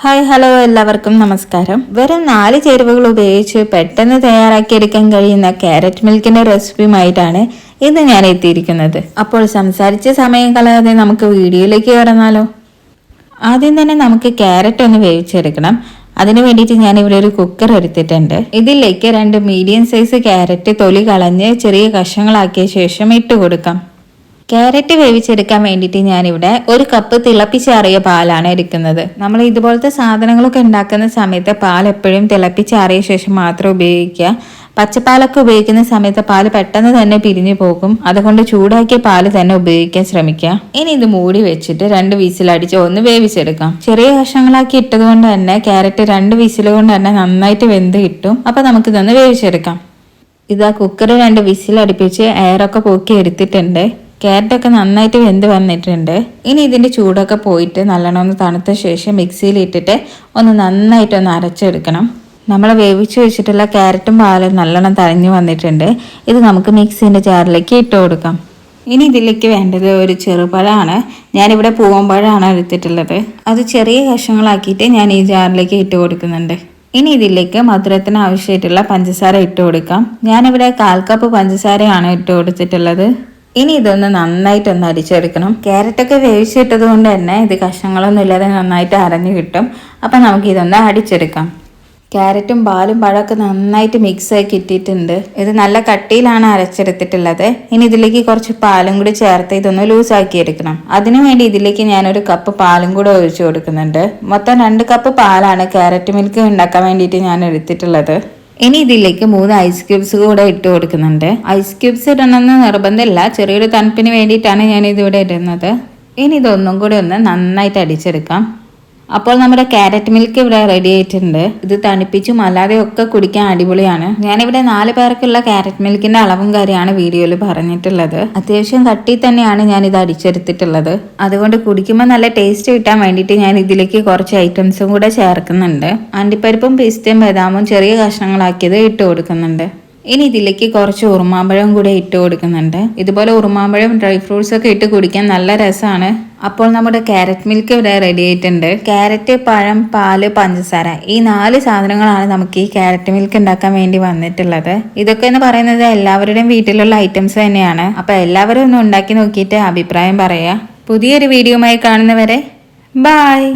Hi hello എല്ലാവർക്കും നമസ്കാരം. വെറും നാല് ചേരുവകൾ ഉപയോഗിച്ച് പെട്ടെന്ന് തയ്യാറാക്കിയെടുക്കാൻ കഴിയുന്ന ക്യാരറ്റ് മിൽക്കിന്റെ റെസിപ്പിയുമായിട്ടാണ് ഇന്ന് ഞാൻ എത്തിയിരിക്കുന്നത്. അപ്പോൾ സംസാരിച്ച സമയം കളയാതെ നമുക്ക് വീഡിയോയിലേക്ക് കടന്നാലോ? ആദ്യം തന്നെ നമുക്ക് ക്യാരറ്റ് ഒന്ന് വേവിച്ചെടുക്കണം. അതിന് വേണ്ടിയിട്ട് ഞാൻ ഇവിടെ ഒരു കുക്കർ എടുത്തിട്ടുണ്ട്. ഇതിലേക്ക് രണ്ട് മീഡിയം സൈസ് ക്യാരറ്റ് തൊലി കളഞ്ഞ് ചെറിയ കഷ്ണങ്ങളാക്കിയ ശേഷം ഇട്ട് കൊടുക്കാം. ക്യാരറ്റ് വേവിച്ചെടുക്കാൻ വേണ്ടിയിട്ട് ഞാനിവിടെ ഒരു കപ്പ് തിളപ്പിച്ചാറിയ പാലാണ് എടുക്കുന്നത്. നമ്മൾ ഇതുപോലത്തെ സാധനങ്ങളൊക്കെ ഉണ്ടാക്കുന്ന സമയത്ത് പാൽ എപ്പോഴും തിളപ്പിച്ചാറിയ ശേഷം മാത്രം ഉപയോഗിക്കുക. പച്ചപ്പാലൊക്കെ ഉപയോഗിക്കുന്ന സമയത്ത് പാൽ പെട്ടെന്ന് തന്നെ പിരിഞ്ഞു പോകും. അതുകൊണ്ട് ചൂടാക്കിയ പാൽ തന്നെ ഉപയോഗിക്കാൻ ശ്രമിക്കുക. ഇനി ഇത് മൂടി വെച്ചിട്ട് രണ്ട് വീസിലടിച്ച് ഒന്ന് വേവിച്ചെടുക്കാം. ചെറിയ കഷ്ണങ്ങളാക്കി ഇട്ടത് കൊണ്ട് തന്നെ ക്യാരറ്റ് രണ്ട് വീസിൽ കൊണ്ട് തന്നെ നന്നായിട്ട് വെന്ത് കിട്ടും. അപ്പൊ നമുക്ക് ഇതൊന്ന് വേവിച്ചെടുക്കാം. ഇതാ കുക്കർ രണ്ട് വിസിലടുപ്പിച്ച് എയറൊക്കെ പോക്കി എടുത്തിട്ടുണ്ട് ക്യാരറ്റൊക്കെ നന്നായിട്ട് വെന്ത് വന്നിട്ടുണ്ട്. ഇനി ഇതിന്റെ ചൂടൊക്കെ പോയിട്ട് നല്ലോണം ഒന്ന് തണുത്ത ശേഷം മിക്സിയിലിട്ടിട്ട് ഒന്ന് നന്നായിട്ട് ഒന്ന് അരച്ചെടുക്കണം. നമ്മൾ വേവിച്ച് വെച്ചിട്ടുള്ള ക്യാരറ്റും പാലും നല്ലോണം തഴഞ്ഞു വന്നിട്ടുണ്ട്. ഇത് നമുക്ക് മിക്സിന്റെ ജാറിലേക്ക് ഇട്ട് കൊടുക്കാം. ഇനി ഇതിലേക്ക് വേണ്ടത് ഒരു ചെറുപഴമാണ്. ഞാനിവിടെ പൂവമ്പഴമാണ് എടുത്തിട്ടുള്ളത്. അത് ചെറിയ കഷ്ണങ്ങളാക്കിയിട്ട് ഞാൻ ഈ ജാറിലേക്ക് ഇട്ട് കൊടുക്കുന്നുണ്ട്. ഇനി ഇതിലേക്ക് മധുരത്തിന് ആവശ്യമായിട്ടുള്ള പഞ്ചസാര ഇട്ട് കൊടുക്കാം. ഞാനിവിടെ കാൽ കപ്പ് പഞ്ചസാരയാണ് ഇട്ട് കൊടുത്തിട്ടുള്ളത്. ഇനി ഇതൊന്ന് നന്നായിട്ടൊന്ന് അരിച്ചെടുക്കണം ക്യാരറ്റൊക്കെ വേവിച്ചിട്ടത് കൊണ്ട് തന്നെ ഇത് കഷ്ണങ്ങളൊന്നും ഇല്ലാതെ നന്നായിട്ട് അരഞ്ഞു കിട്ടും. അപ്പം നമുക്ക് ഇതൊന്ന് അടിച്ചെടുക്കാം. ക്യാരറ്റും പാലും പഴമൊക്കെ നന്നായിട്ട് മിക്സ് ആക്കി ഇട്ടിട്ടുണ്ട് ഇത് നല്ല കട്ടിയിലാണ് അരച്ചെടുത്തിട്ടുള്ളത്. ഇനി ഇതിലേക്ക് കുറച്ച് പാലും കൂടി ചേർത്ത് ഇതൊന്ന് ലൂസാക്കി എടുക്കണം. അതിനു വേണ്ടി ഇതിലേക്ക് ഞാനൊരു കപ്പ് പാലും കൂടെ ഒഴിച്ചു കൊടുക്കുന്നുണ്ട്. മൊത്തം രണ്ട് കപ്പ് പാലാണ് ക്യാരറ്റ് മിൽക്ക് ഉണ്ടാക്കാൻ വേണ്ടിയിട്ട് ഞാൻ എടുത്തിട്ടുള്ളത്. ഇനി ഇതിലേക്ക് മൂന്ന് ഐസ് ക്യൂബ്സ് കൂടെ ഇട്ട് കൊടുക്കുന്നുണ്ട്. ഐസ് ക്യൂബ്സ് ഇടണമെന്ന് നിർബന്ധമില്ല. ചെറിയൊരു തണുപ്പിന് വേണ്ടിയിട്ടാണ് ഞാൻ ഇതിവിടെ ഇടുന്നത്. ഇനി ഇതൊന്നും കൂടി ഒന്ന് നന്നായിട്ട് അടിച്ചെടുക്കാം. അപ്പോൾ നമ്മുടെ ക്യാരറ്റ് മിൽക്ക് ഇവിടെ റെഡി ആയിട്ടുണ്ട്. ഇത് തണുപ്പിച്ചും അല്ലാതെ ഒക്കെ കുടിക്കാൻ അടിപൊളിയാണ്. ഞാനിവിടെ നാല് പേർക്കുള്ള ക്യാരറ്റ് മിൽക്കിന്റെ അളവും കാര്യമാണ് വീഡിയോയിൽ പറഞ്ഞിട്ടുള്ളത്. അത്യാവശ്യം കട്ടി തന്നെയാണ് ഞാൻ ഇത് അടിച്ചെടുത്തിട്ടുള്ളത്. അതുകൊണ്ട് കുടിക്കുമ്പോൾ നല്ല ടേസ്റ്റ് കിട്ടാൻ വേണ്ടിയിട്ട് ഞാൻ ഇതിലേക്ക് കുറച്ച് ഐറ്റംസും കൂടെ ചേർക്കുന്നുണ്ട്. അണ്ടിപ്പരിപ്പും പിസ്തയും ബദാമും ചെറിയ കഷ്ണങ്ങളാക്കിയത് ഇട്ട് കൊടുക്കുന്നുണ്ട്. ഇനി ഇതിലേക്ക് കുറച്ച് ഉറുമാമ്പഴം കൂടെ ഇട്ട് കൊടുക്കുന്നുണ്ട്. ഇതുപോലെ ഉറുമാമ്പഴം ഡ്രൈ ഫ്രൂട്ട്സ് ഒക്കെ ഇട്ട് കുടിക്കാൻ നല്ല രസമാണ് അപ്പോൾ നമ്മുടെ ക്യാരറ്റ് മിൽക്ക് ഇവിടെ റെഡി ആയിട്ടുണ്ട്. ക്യാരറ്റ് പഴം പാൽ പഞ്ചസാര ഈ നാല് സാധനങ്ങളാണ് നമുക്ക് ഈ ക്യാരറ്റ് മിൽക്ക് ഉണ്ടാക്കാൻ വേണ്ടി വന്നിട്ടുള്ളത്. ഇതൊക്കെ എന്ന് പറയുന്നത് എല്ലാവരുടെയും വീട്ടിലുള്ള ഐറ്റംസ് തന്നെയാണ്. അപ്പൊ എല്ലാവരും ഒന്ന് ഉണ്ടാക്കി നോക്കിയിട്ട് അഭിപ്രായം പറയാ പുതിയൊരു വീഡിയോയുമായി കാണുന്നവരെ ബായ്